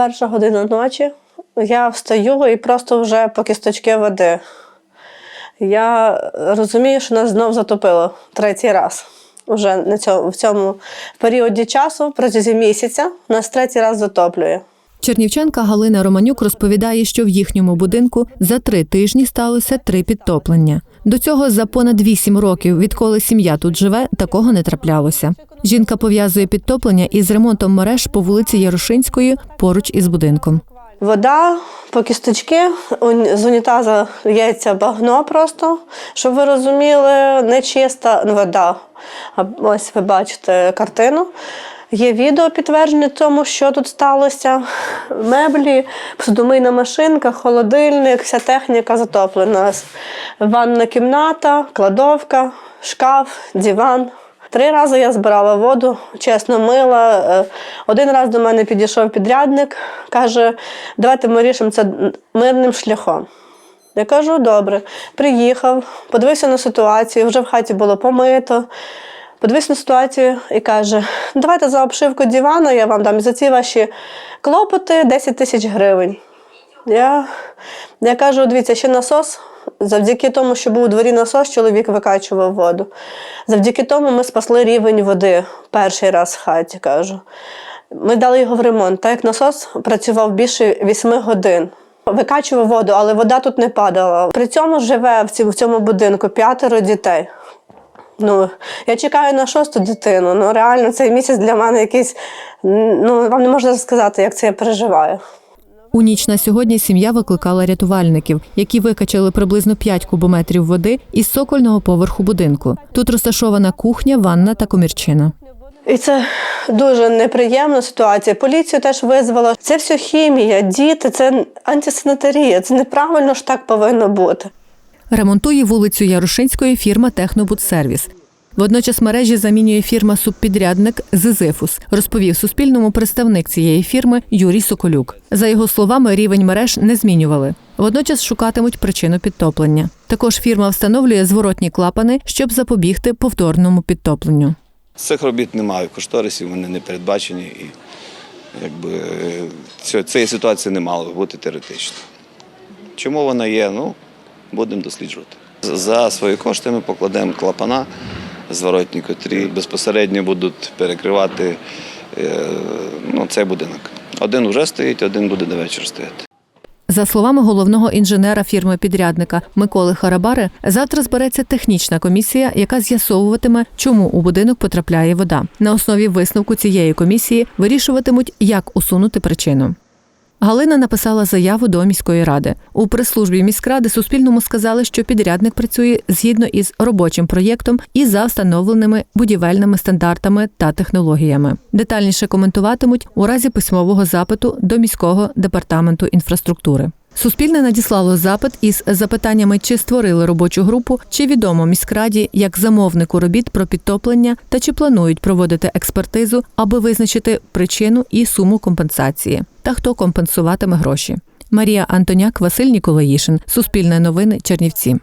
Перша година ночі. Я встаю і просто вже по кісточки води. Я розумію, що нас знов затопило третій раз. Уже в цьому періоді часу, протягом місяця, нас третій раз затоплює. Чернівчанка Галина Романюк розповідає, що в їхньому будинку за три тижні сталося три підтоплення. До цього за понад вісім років, відколи сім'я тут живе, такого не траплялося. Жінка пов'язує підтоплення із ремонтом мереж по вулиці Ярошинської поруч із будинком. Вода по кісточки, з унітаза лється багно просто, щоб ви розуміли, не чиста вода. Ось ви бачите картину. Є відео підтвердження тому, що тут сталося. Меблі, посудомийна машинка, холодильник, вся техніка затоплена. Ванна кімната, кладовка, шкаф, диван. Три рази я збирала воду, чесно мила. Е, Один раз до мене підійшов підрядник, каже, давайте ми рішимо це мирним шляхом. Я кажу, добре, приїхав, подивився на ситуацію, вже в хаті було помито. Подивився на ситуацію і каже: давайте за обшивку дивану я вам дам за ці ваші клопоти 10 тисяч гривень. Я, я кажу, дивіться, ще насос. Завдяки тому, що був у дворі насос, чоловік викачував воду. Завдяки тому ми спасли рівень води перший раз в хаті, кажу. Ми дали його в ремонт, так як насос працював більше 8 годин. Викачував воду, але вода тут не падала. При цьому живе в цьому будинку п'ятеро дітей. Ну, я чекаю на шосту дитину. Ну, реально, цей місяць для мене якийсь. Ну, вам не можна сказати, як це я переживаю. У ніч на сьогодні сім'я викликала рятувальників, які викачали приблизно 5 кубометрів води із сокольного поверху будинку. Тут розташована кухня, ванна та комірчина. І це дуже неприємна ситуація. Поліцію теж визвала. Це все хімія, діти, це антисанітарія. Це неправильно ж так повинно бути. Ремонтує вулицю Ярошинської фірма Технобудсервіс. Водночас мережі замінює фірма субпідрядник Зизифус, розповів Суспільному представник цієї фірми Юрій Соколюк. За його словами, рівень мереж не змінювали. Водночас шукатимуть причину підтоплення. Також фірма встановлює зворотні клапани, щоб запобігти повторному підтопленню. Цих робіт немає в кошторисі, вони не передбачені і якби е, цієї ситуації не мало бути теоретично. Чому вона є? Ну, будемо досліджувати. За свої кошти ми покладемо клапана зворотні, котрі безпосередньо будуть перекривати е, ну, цей будинок. Один вже стоїть, один буде до вечора стояти. За словами головного інженера фірми підрядника Миколи Харабари, завтра збереться технічна комісія, яка з'ясовуватиме, чому у будинок потрапляє вода. На основі висновку цієї комісії вирішуватимуть, як усунути причину. Галина написала заяву до міської ради. У прес-службі міськради Суспільному сказали, що підрядник працює згідно із робочим проєктом і за встановленими будівельними стандартами та технологіями. Детальніше коментуватимуть у разі письмового запиту до міського департаменту інфраструктури. Суспільне надіслало запит із запитаннями, чи створили робочу групу, чи відомо міськраді як замовнику робіт про підтоплення та чи планують проводити експертизу, аби визначити причину і суму компенсації, та хто компенсуватиме гроші. Марія Антоняк, Василь Ніколаїшин, Суспільне новини, Чернівці.